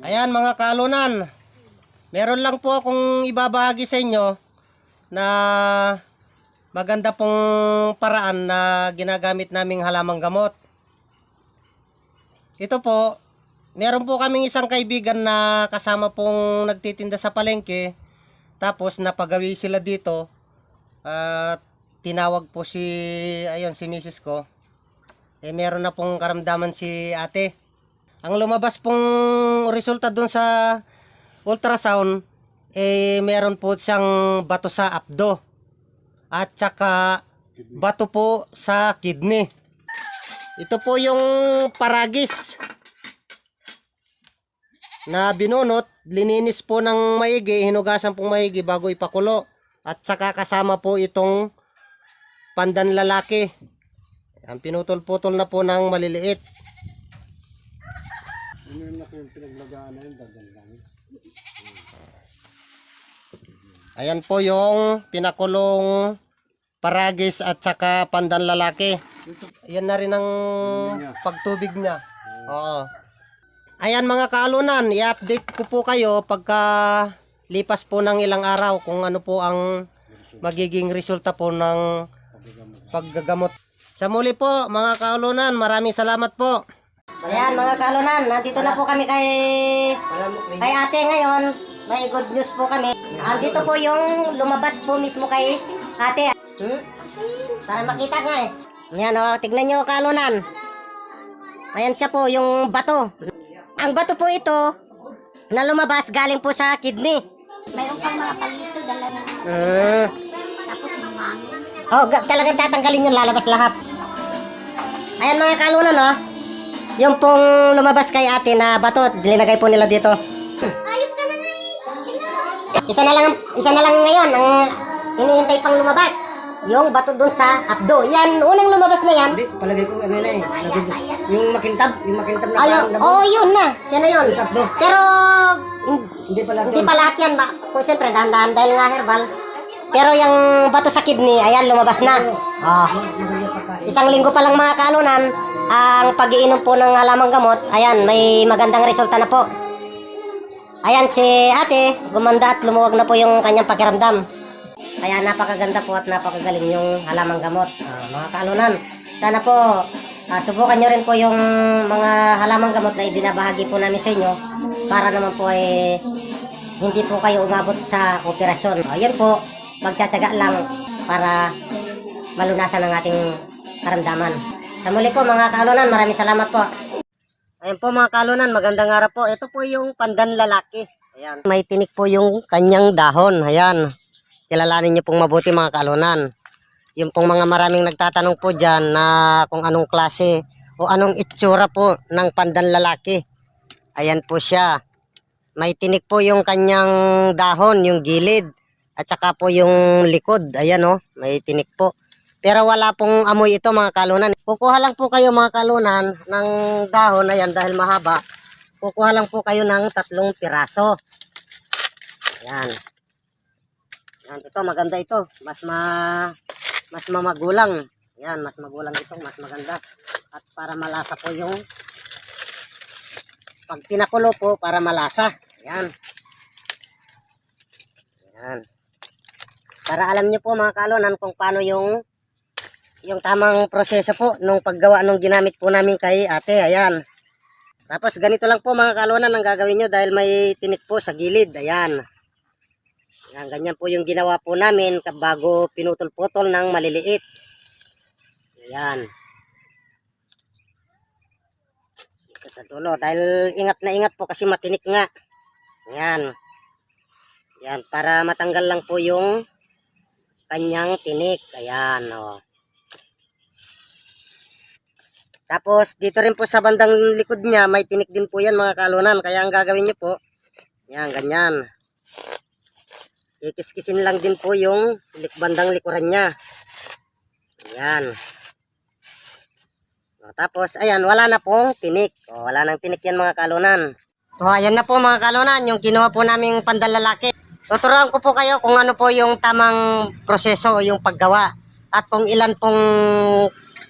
Ayan mga kalunan. Meron lang po akong ibabahagi sa inyo na maganda pong paraan na ginagamit naming halamang gamot. Ito po, meron po kaming isang kaibigan na kasama pong nagtitinda sa palengke. Tapos napagawi sila dito. At tinawag po si, ayun, si misis ko. Eh meron na pong karamdaman si ate. Ang lumabas pong resulta dun sa ultrasound, eh meron po siyang bato sa abdo. At saka bato po sa kidney. Ito po yung paragis na binunot, lininis po ng maigi, hinugasan pong maigi bago ipakulo. At saka kasama po itong pandan lalaki. Ang pinutol-putol na po ng maliliit. Yung pinaglagaan na yun, dadalhan. Ayan po yung pinakulong paragis at saka pandan lalaki. Ayan na rin ang pagtubig niya. Oo. Ayan mga kaalunan, i-update ko po kayo pagka lipas po ng ilang araw kung ano po ang magiging resulta po ng paggagamot. Sa muli po mga kaalunan, maraming salamat po. Ayan mga kaalunan, nandito na po kami kay kay ate ngayon. May good news po kami. Andito po yung lumabas po mismo kay ate. Hmm? Para makita nga eh. Yan o, tignan nyo kaalunan. Ayan siya po, yung bato. Ang bato po ito, na lumabas galing po sa kidney. Mayroon pang mga palito, dala na. Hmm. Tapos mamangin. Oh, ga- talagang tatanggalin yun, lalabas lahat. Ayan mga kalunan, oh. Yung pong lumabas kay ate na bato, linagay po nila dito. Ayos ka na nga eh. Tingnan mo. Isa na lang, isa na lang ngayon ang hinihintay pang lumabas. Yung bato dun sa abdo. Yan, unang lumabas na yan. Hindi, palagay ko ano na eh. Yung makintab, yung makintab na Ayun, parang oo, oh, yun na. Siya na yun. Abdo. Pero, hin- Hindi pala hindi pa lahat yan. Ba? Kung siyempre, dahan-dahan dahil nga herbal. Pero yung bato sa kidney, ayan, lumabas na. Oh. Isang linggo pa lang mga kalunan, ang pag-iinom po ng halamang gamot, ayan, may magandang resulta na po. Ayan, si ate, gumanda at lumuwag na po yung kanyang pakiramdam. Kaya napakaganda po at napakagaling yung halamang gamot. Ah, mga kalunan, sana po ah, subukan nyo rin po yung mga halamang gamot na ibinabahagi po namin sa inyo para naman po ay hindi po kayo umabot sa operasyon. Ayan po, magtsatsaga lang para malunasan ang ating karamdaman. Sa muli po mga kalunan, maraming salamat po. Ayan po mga kalunan, magandang araw po. Ito po yung pandan lalaki. Ayan. May tinik po yung kanyang dahon. Ayan. Kilalanin niyo pong mabuti mga kalunan. Yung pong mga maraming nagtatanong po dyan na kung anong klase o anong itsura po ng pandan lalaki. Ayan po siya. May tinik po yung kanyang dahon, yung gilid. At saka po yung likod. Ayan o, may tinik po. Pero wala pong amoy ito mga kalunan. Kukuha lang po kayo mga kalunan ng dahon. Ayan dahil mahaba. Kukuha lang po kayo ng tatlong piraso. Ayan. Yan, ito maganda ito. Mas ma mas mamagulang. Yan, mas magulang ito, mas maganda. At para malasa po yung pag pinakulo po para malasa. Yan. Yan. Para alam niyo po mga kalunan kung paano yung yung tamang proseso po nung paggawa nung ginamit po namin kay ate. Ayan. Tapos ganito lang po mga kalunan ang gagawin nyo dahil may tinik po sa gilid. Ayan. Yan, ganyan po yung ginawa po namin bago pinutol-putol ng maliliit. Ayan. Dito sa dulo. Dahil ingat na ingat po kasi matinik nga. Ayan. Yan, para matanggal lang po yung kanyang tinik. Ayan, o. Tapos, dito rin po sa bandang likod niya, may tinik din po yan mga kalunan. Kaya ang gagawin niyo po, yan, ganyan. Kikiskisin lang din po yung bandang likuran niya. Ayan. O, tapos, ayan, wala na pong tinik. O, wala nang tinik yan mga kalunan. So, ayan na po mga kalunan, yung kinuha po naming pandalalaki. Tuturuan ko po kayo kung ano po yung tamang proseso yung paggawa. At kung ilan pong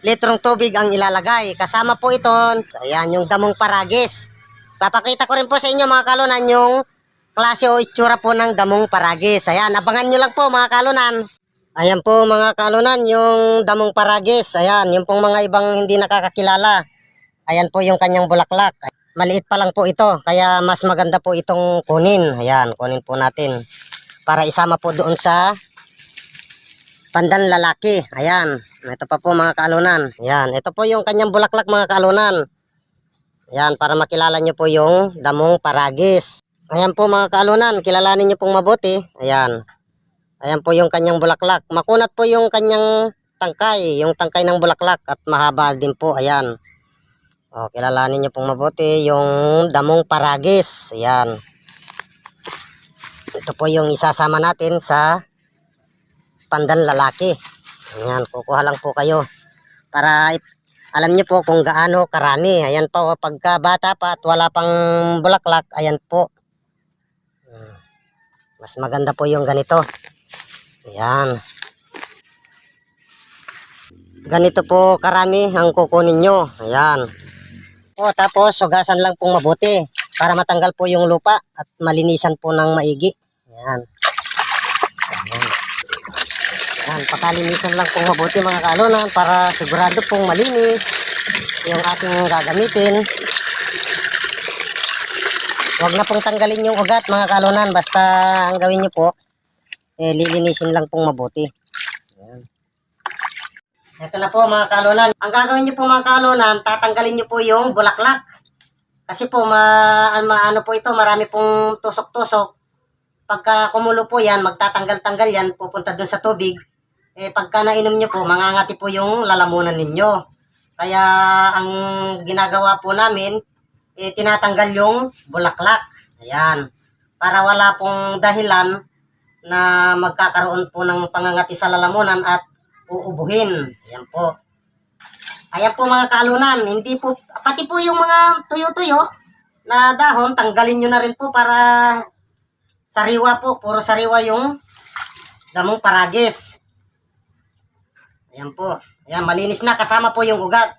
litrong tubig ang ilalagay. Kasama po ito, ayan, yung damong paragis. papakita ko rin po sa inyo mga kalunan yung klase o itsura po ng damong paragis. Ayan, abangan nyo lang po mga kalunan. Ayan po mga kalunan, yung damong paragis. Ayan, yung pong mga ibang hindi nakakakilala. Ayan po yung kanyang bulaklak. Maliit pa lang po ito, kaya mas maganda po itong kunin. Ayan, kunin po natin. Para isama po doon sa pandan lalaki. Ayan, ito pa po mga kaalunan. Ayan, ito po yung kanyang bulaklak mga kaalunan. Ayan, para makilala nyo po yung damong paragis. Ayan po mga kaalunan, kilalanin nyo pong mabuti. Ayan. Ayan po yung kanyang bulaklak. Makunat po yung kanyang tangkay, yung tangkay ng bulaklak at mahaba din po. Ayan. O, kilalanin nyo pong mabuti yung damong paragis. Ayan. Ito po yung isasama natin sa pandan lalaki. Ayan, kukuha lang po kayo. Para alam nyo po kung gaano karami. Ayan po, pagka bata pa at wala pang bulaklak, ayan po. Hmm. Mas maganda po yung ganito. Ayan. Ganito po karami ang kukunin nyo. Ayan. O, tapos sugasan lang pong mabuti para matanggal po yung lupa at malinisan po ng maigi. Ayan. Ayan. Yan, pakalinisan lang pong mabuti mga kalunan para sigurado pong malinis yung ating gagamitin. Huwag na pong tanggalin yung ugat mga kalunan basta ang gawin nyo po eh lilinisin lang pong mabuti. Yan. Ito na po mga kalunan. Ang gagawin nyo po mga kalunan, tatanggalin nyo po yung bulaklak. Kasi po ma, ma ano po ito, marami pong tusok-tusok. Pagka kumulo po yan, magtatanggal-tanggal yan, pupunta dun sa tubig eh pagka nainom nyo po, mangangati po yung lalamunan ninyo. Kaya ang ginagawa po namin, eh, tinatanggal yung bulaklak. Ayan. Para wala pong dahilan na magkakaroon po ng pangangati sa lalamunan at uubuhin. Ayan po. Ayan po mga kalunan, hindi po, pati po yung mga tuyo-tuyo na dahon, tanggalin nyo na rin po para sariwa po, puro sariwa yung damong paragis. Ayan po. Ayan, malinis na. Kasama po yung ugat.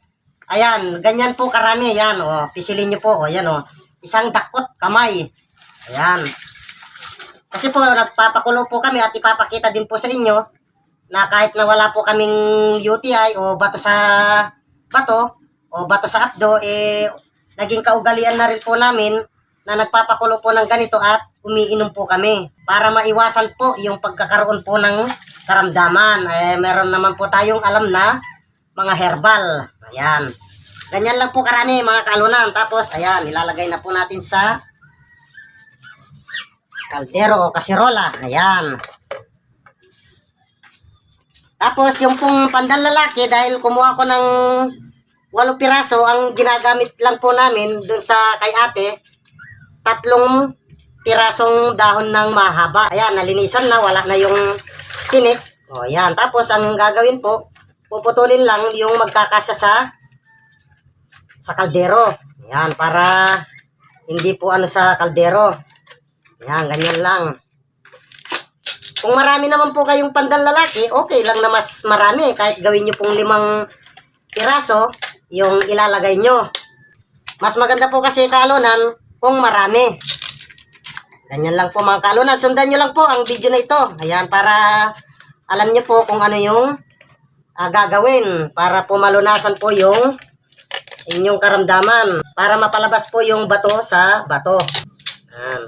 Ayan, ganyan po karami. Ayan, o. Pisilin nyo po. O, ayan, o. Isang dakot kamay. Ayan. Kasi po, nagpapakulo po kami at ipapakita din po sa inyo na kahit na wala po kaming UTI o bato sa bato o bato sa abdo, eh, naging kaugalian na rin po namin na nagpapakulo po ng ganito at umiinom po kami para maiwasan po yung pagkakaroon po ng karamdaman. Eh, meron naman po tayong alam na mga herbal. Ayan. Ganyan lang po karami mga kalunan. Tapos, ayan, ilalagay na po natin sa kaldero o kasirola. Ayan. Tapos, yung pong pandan lalaki, dahil kumuha ko ng walong piraso, ang ginagamit lang po namin dun sa kay ate, tatlong pirasong dahon ng mahaba. Ayan, nalinisan na, wala na yung tinik. O, ayan. Tapos, ang gagawin po, puputulin lang yung magkakasa sa sa kaldero. Ayan, para hindi po ano sa kaldero. Ayan, ganyan lang. Kung marami naman po kayong pandan lalaki, okay lang na mas marami. Kahit gawin nyo pong limang piraso, yung ilalagay nyo. Mas maganda po kasi kalunan kung marami. Ganyan lang po mga kalunan. Sundan nyo lang po ang video na ito. Ayan, para alam nyo po kung ano yung ah, gagawin. Para po malunasan po yung inyong karamdaman. Para mapalabas po yung bato sa bato. Ayan.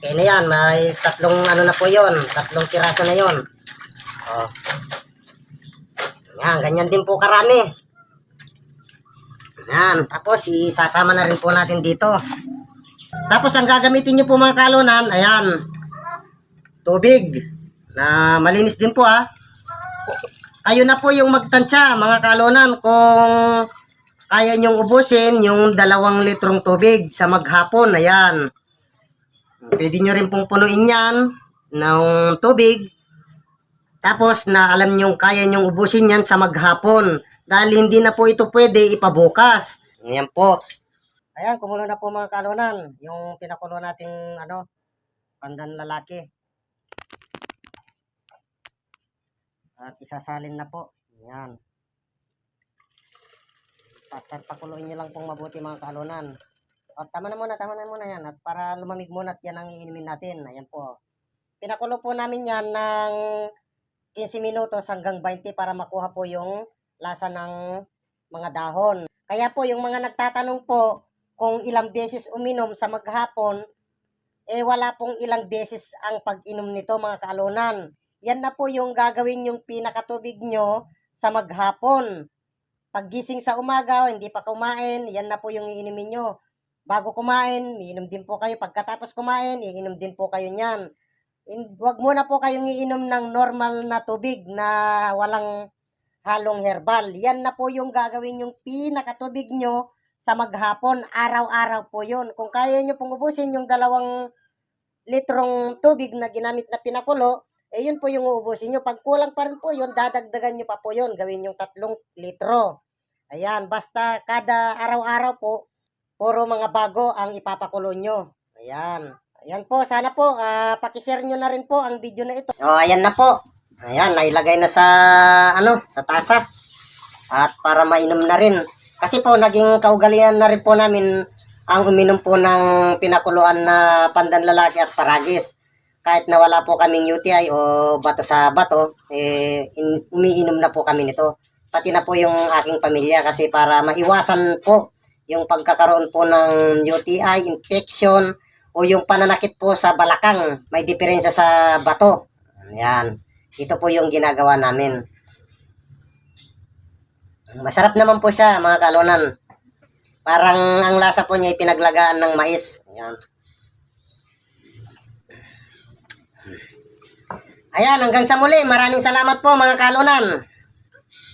Okay na yan. May tatlong ano na po yon Tatlong piraso na yon Oh. Yan, ganyan din po karami. Yan. Tapos, isasama na rin po natin dito. Tapos, ang gagamitin nyo po mga kalunan, ayan, tubig. Na malinis din po ah. Kayo na po yung magtansya, mga kalunan, kung kaya nyong ubusin yung dalawang litrong tubig sa maghapon. Ayan. Pwede nyo rin pong punuin yan ng tubig. Tapos na alam nyo kaya nyong ubusin yan sa maghapon. Dahil hindi na po ito pwede ipabukas. Ayan po. Ayan, kumulo na po mga kalunan. Yung pinakulo nating ano, pandan lalaki. At isasalin na po. Ayan. Basta pakuluin nyo lang pong mabuti mga kalunan. O, tama na muna, tama na muna yan. At para lumamig muna at yan ang iinimin natin. Ayan po. Pinakulo po namin yan ng 15 minutos hanggang 20 para makuha po yung lasa ng mga dahon. Kaya po yung mga nagtatanong po kung ilang beses uminom sa maghapon, eh wala pong ilang beses ang pag-inom nito mga kaalunan. Yan na po yung gagawin yung pinakatubig nyo sa maghapon. Paggising sa umaga, hindi pa kumain, yan na po yung iinimin nyo. Bago kumain, iinom din po kayo. Pagkatapos kumain, iinom din po kayo niyan. In, wag muna po kayong iinom ng normal na tubig na walang halong herbal. Yan na po yung gagawin yung pinakatubig nyo sa maghapon. Araw-araw po yun. Kung kaya nyo pong ubusin yung dalawang litrong tubig na ginamit na pinakulo, eh yun po yung uubusin nyo. Pag kulang pa rin po yun, dadagdagan nyo pa po yun. Gawin yung tatlong litro. Ayan, basta kada araw-araw po, puro mga bago ang ipapakulo nyo. Ayan. Ayan po, sana po, ah, pakishare nyo na rin po ang video na ito. Oh, ayan na po. Ayan, nailagay na sa, ano, sa tasa. At para mainom na rin. Kasi po, naging kaugalian na rin po namin ang uminom po ng pinakuluan na pandanlalaki at paragis. Kahit na wala po kaming UTI o bato sa bato, eh, in- umiinom na po kami nito. Pati na po yung aking pamilya kasi para maiwasan po yung pagkakaroon po ng UTI, infection, o yung pananakit po sa balakang. May diferensya sa bato. Yan. Ito po yung ginagawa namin. Masarap naman po siya, mga kalunan. Parang ang lasa po niya ay pinaglagaan ng mais. Ayan. Ayan, hanggang sa muli. Maraming salamat po mga kalunan.